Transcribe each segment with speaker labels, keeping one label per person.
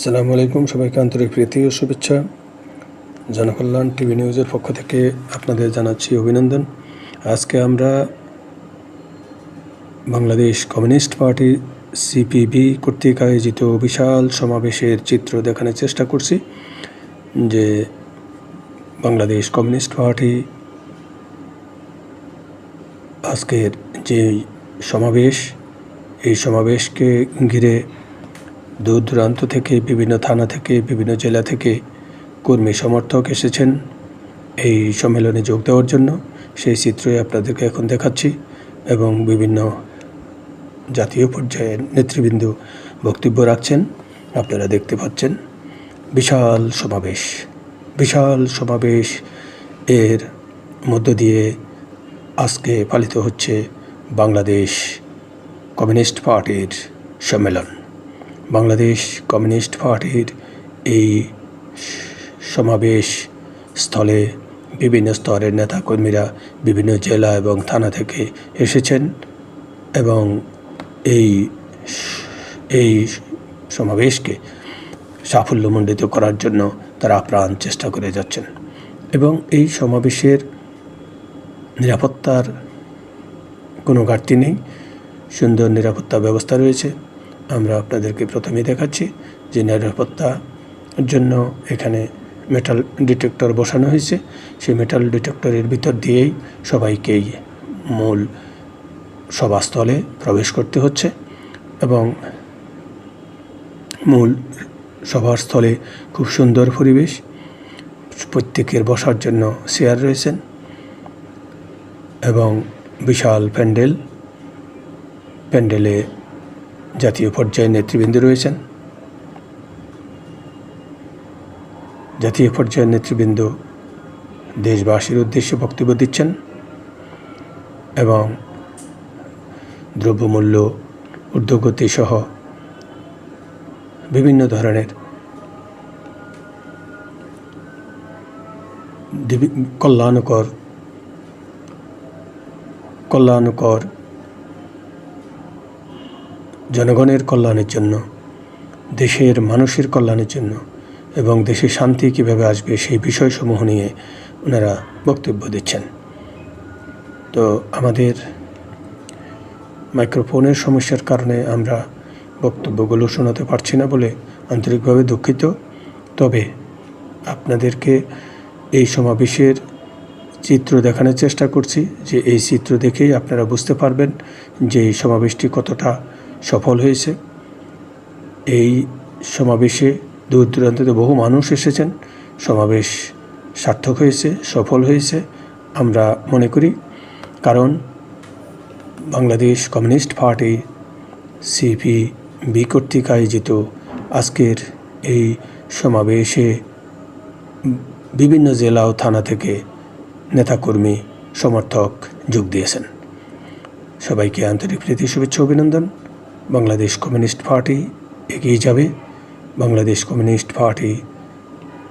Speaker 1: আসসালামু আলাইকুম, সবাইকে আন্তরিক প্রীতি ও শুভেচ্ছা। জনকল্যাণ টিভি নিউজের পক্ষ থেকে আপনাদের জানাচ্ছি অভিনন্দন। আজকে আমরা বাংলাদেশ কমিউনিস্ট পার্টি সিপিবি কর্তৃক আয়োজিত বিশাল সমাবেশের চিত্র দেখানোর চেষ্টা করছি, যে বাংলাদেশ কমিউনিস্ট পার্টি আজকের যে সমাবেশ, এই সমাবেশকে ঘিরে দূর দূরান্ত থেকে, বিভিন্ন থানা থেকে, বিভিন্ন জেলা থেকে কর্মী সমর্থক এসেছেন। এই সম্মেলনে যোগ দেওয়ার জন্য সেই চিত্রই আপনাদেরকে এখন দেখাচ্ছি এবং বিভিন্ন জাতীয় পর্যায়ের নেতৃবৃন্দ বক্তব্য রাখছেন। আপনারা দেখতে পাচ্ছেন বিশাল সমাবেশ। বিশাল সমাবেশ এর মধ্য দিয়ে আজকে পালিত হচ্ছে বাংলাদেশ কমিউনিস্ট পার্টির সম্মেলন। বাংলাদেশ কমিউনিস্ট পার্টির এই সমাবেশ স্থলে বিভিন্ন স্তরের নেতাকর্মীরা বিভিন্ন জেলা এবং থানা থেকে এসেছেন এবং এই এই সমাবেশকে সাফল্যমণ্ডিত করার জন্য তারা আপ্রাণ চেষ্টা করে যাচ্ছেন। এবং এই সমাবেশের নিরাপত্তার কোনো ঘাটতি নেই। সুন্দর নিরাপত্তা ব্যবস্থা রয়েছে। আমরা আপনাদেরকে প্রথমেই দেখাচ্ছি যে নিরাপত্তার জন্য এখানে মেটাল ডিটেক্টর বসানো হয়েছে। সেই মেটাল ডিটেক্টরের ভিতর দিয়েই সবাইকেই মূল সভাস্থলে প্রবেশ করতে হচ্ছে এবং মূল সভাস্থলে খুব সুন্দর পরিবেশ। প্রত্যেকের বসার জন্য চেয়ার রয়েছেন এবং বিশাল প্যান্ডেল। প্যান্ডেলে জাতীয় পর্যায়ে নেতৃবৃন্দ রয়েছেন। জাতীয় পর্যায়ের নেতৃবৃন্দ দেশবাসীর উদ্দেশ্যে বক্তব্য দিচ্ছেন এবং দ্রব্যমূল্য, ঊর্ধ্বগতি সহ বিভিন্ন ধরনের কল্যাণকর কল্যাণকর জনগণের কল্যাণের জন্য, দেশের মানুষের কল্যাণের জন্য এবং দেশে শান্তি কীভাবে আসবে সেই বিষয়সমূহ নিয়ে ওনারা বক্তব্য দিচ্ছেন। তো আমাদের মাইক্রোফোনের সমস্যার কারণে আমরা বক্তব্যগুলো শোনাতে পারছি না বলে আন্তরিকভাবে দুঃখিত। তবে আপনাদেরকে এই সমাবেশের চিত্র দেখানোর চেষ্টা করছি যে এই চিত্র দেখেই আপনারা বুঝতে পারবেন যে এই সমাবেশটি কতটা সফল হয়েছে। এই সমাবেশে দূর দূরান্তে বহু মানুষ এসেছেন। সমাবেশ সার্থক হয়েছে, সফল হয়েছে, আমরা মনে করি। কারণ Bangladesh communist party CP B কর্তৃক আয়োজিত আজকের এই সমাবেশে বিভিন্ন জেলা ও থানা থেকে নেতাকর্মী, সমর্থক যোগ দিয়েছেন। সবাইকে আন্তরিক প্রীতি, শুভেচ্ছা, অভিনন্দন। বাংলাদেশ কমিউনিস্ট পার্টি এগিয়ে যাবে। বাংলাদেশ কমিউনিস্ট পার্টি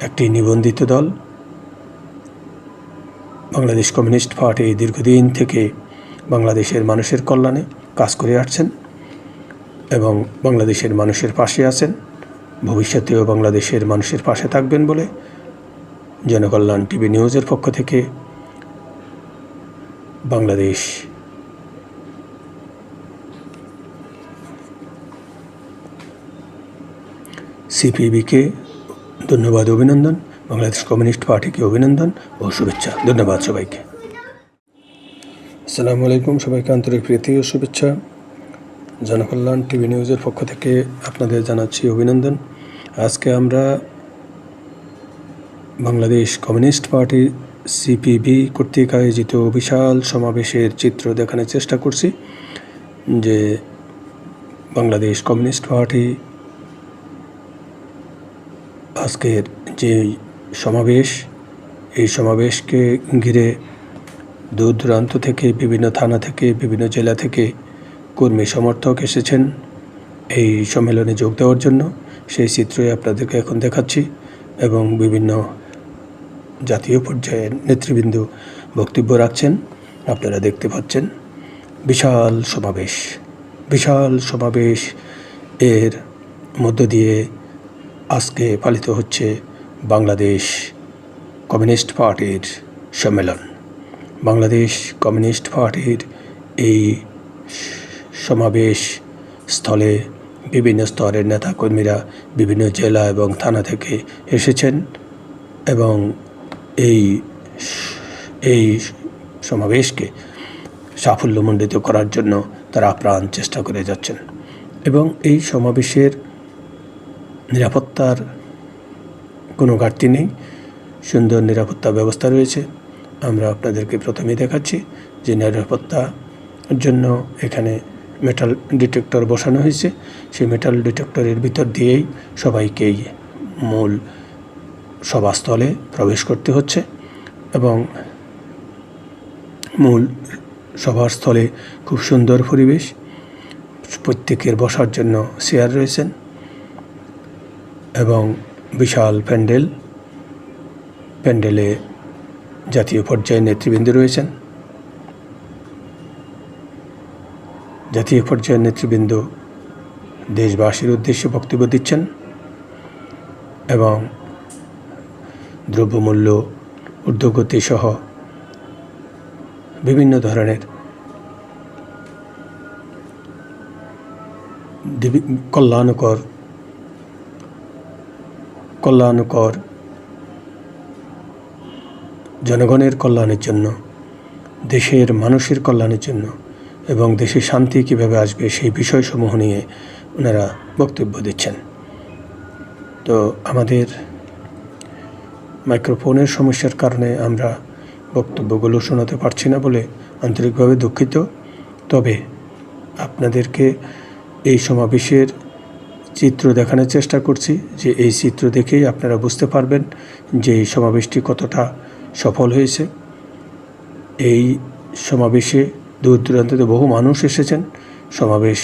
Speaker 1: একটি নিবন্ধিত দল। বাংলাদেশ কমিউনিস্ট পার্টি দীর্ঘদিন থেকে বাংলাদেশের মানুষের কল্যাণে কাজ করে আসছেন এবং বাংলাদেশের মানুষের পাশে আছেন। ভবিষ্যতেও বাংলাদেশের মানুষের পাশে থাকবেন বলে জনকল্যাণ টিভি নিউজের পক্ষ থেকে বাংলাদেশ সিপিবিকে ধন্যবাদ, অভিনন্দন। বাংলাদেশ কমিউনিস্ট পার্টিকে অভিনন্দন ও শুভেচ্ছা। ধন্যবাদ সবাইকে। আসসালামু আলাইকুম সবাইকে আন্তরিক প্রীতি ও শুভেচ্ছা। জনকল্যাণ টিভি নিউজের পক্ষ থেকে আপনাদের জানাচ্ছি অভিনন্দন। আজকে আমরা বাংলাদেশ কমিউনিস্ট পার্টি সিপিবি কর্তৃক আয়োজিত বিশাল সমাবেশের চিত্র দেখানোর চেষ্টা করছি, যে বাংলাদেশ কমিউনিস্ট পার্টি আজকের যে সমাবেশ, এই সমাবেশকে ঘিরে দূর দূরান্ত থেকে, বিভিন্ন থানা থেকে, বিভিন্ন জেলা থেকে কর্মী সমর্থক এসেছেন। এই সম্মেলনে যোগ দেওয়ার জন্য সেই চিত্রই আপনাদেরকে এখন দেখাচ্ছি এবং বিভিন্ন জাতীয় পর্যায়ের নেতৃবৃন্দ বক্তব্য রাখছেন। আপনারা দেখতে পাচ্ছেন বিশাল সমাবেশ। বিশাল সমাবেশ এর মধ্য দিয়ে আজকে পালিত হচ্ছে বাংলাদেশ কমিউনিস্ট পার্টির সম্মেলন। বাংলাদেশ কমিউনিস্ট পার্টির এই সমাবেশ স্থলে বিভিন্ন স্তরের নেতাকর্মীরা বিভিন্ন জেলা এবং থানা থেকে এসেছেন এবং এই এই সমাবেশকে সাফল্যমণ্ডিত করার জন্য তারা আপ্রাণ চেষ্টা করে যাচ্ছেন। এবং এই সমাবেশের নিরাপত্তার কোনো ঘাটতি নেই। সুন্দর নিরাপত্তা ব্যবস্থা রয়েছে। আমরা আপনাদেরকে প্রথমেই দেখাচ্ছি যে নিরাপত্তার জন্য এখানে মেটাল ডিটেক্টর বসানো হয়েছে। সেই মেটাল ডিটেক্টরের ভিতর দিয়েই সবাইকেই মূল সভাস্থলে প্রবেশ করতে হচ্ছে এবং মূল সভার স্থলে খুব সুন্দর পরিবেশ। প্রত্যেকের বসার জন্য চেয়ার রয়েছেন। এবং বিশাল প্যান্ডেল। প্যান্ডেলে জাতীয় পর্যায়ে নেতৃবৃন্দ রয়েছেন। জাতীয় পর্যায়ের নেতৃবৃন্দ দেশবাসীর উদ্দেশ্যে বক্তব্য দিচ্ছেন এবং দ্রব্যমূল্য ঊর্ধ্বগতি সহ বিভিন্ন ধরনের কল্যাণকর কল্যাণকর, জনগণের কল্যাণের জন্য, দেশের মানুষের কল্যাণের জন্য এবং দেশে শান্তি কীভাবে আসবে সেই বিষয়সমূহ নিয়ে ওনারা বক্তব্য দিচ্ছেন। তো আমাদের মাইক্রোফোনের সমস্যার কারণে আমরা বক্তব্যগুলো শোনাতে পারছি না বলে আন্তরিকভাবে দুঃখিত। তবে আপনাদেরকে এই সমাবেশের চিত্র দেখানোর চেষ্টা করছি, যে এই চিত্র দেখেই আপনারা বুঝতে পারবেন যে এই সমাবেশটি কতটা সফল হয়েছে। এই সমাবেশে দূর দূরান্ত বহু মানুষ এসেছেন, সমাবেশ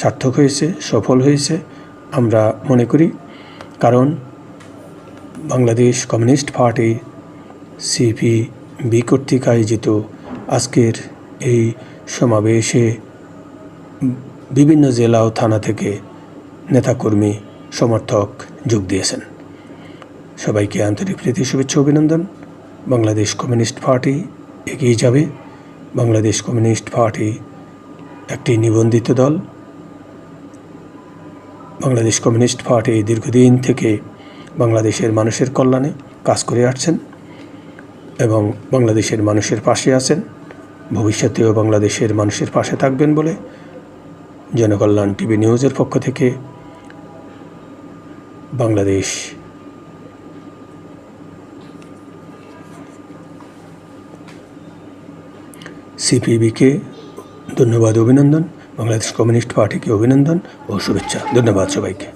Speaker 1: সার্থক হয়েছে, সফল হয়েছে, আমরা মনে করি। কারণ বাংলাদেশ কমিউনিস্ট পার্টি সিপিবি কর্তৃক আয়োজিত আজকের এই সমাবেশে বিভিন্ন জেলা ও থানা থেকে নেতাকর্মী, সমর্থক যোগ দিয়েছেন। সবাইকে আন্তরিক প্রীতি, শুভেচ্ছা, অভিনন্দন। বাংলাদেশ কমিউনিস্ট পার্টি এগিয়ে যাবে। বাংলাদেশ কমিউনিস্ট পার্টি একটি নিবন্ধিত দল। বাংলাদেশ কমিউনিস্ট পার্টি দীর্ঘদিন থেকে বাংলাদেশের মানুষের কল্যাণে কাজ করে আসছেন এবং বাংলাদেশের মানুষের পাশে আছেন। ভবিষ্যতেও বাংলাদেশের মানুষের পাশে থাকবেন বলে জনকল্যাণ টিভি নিউজের পক্ষ থেকে বাংলাদেশ সিপিবিকে ধন্যবাদ অভিনন্দন বাংলাদেশ কমিউনিস্ট পার্টিকে অভিনন্দন ও শুভেচ্ছা ধন্যবাদ সবাইকে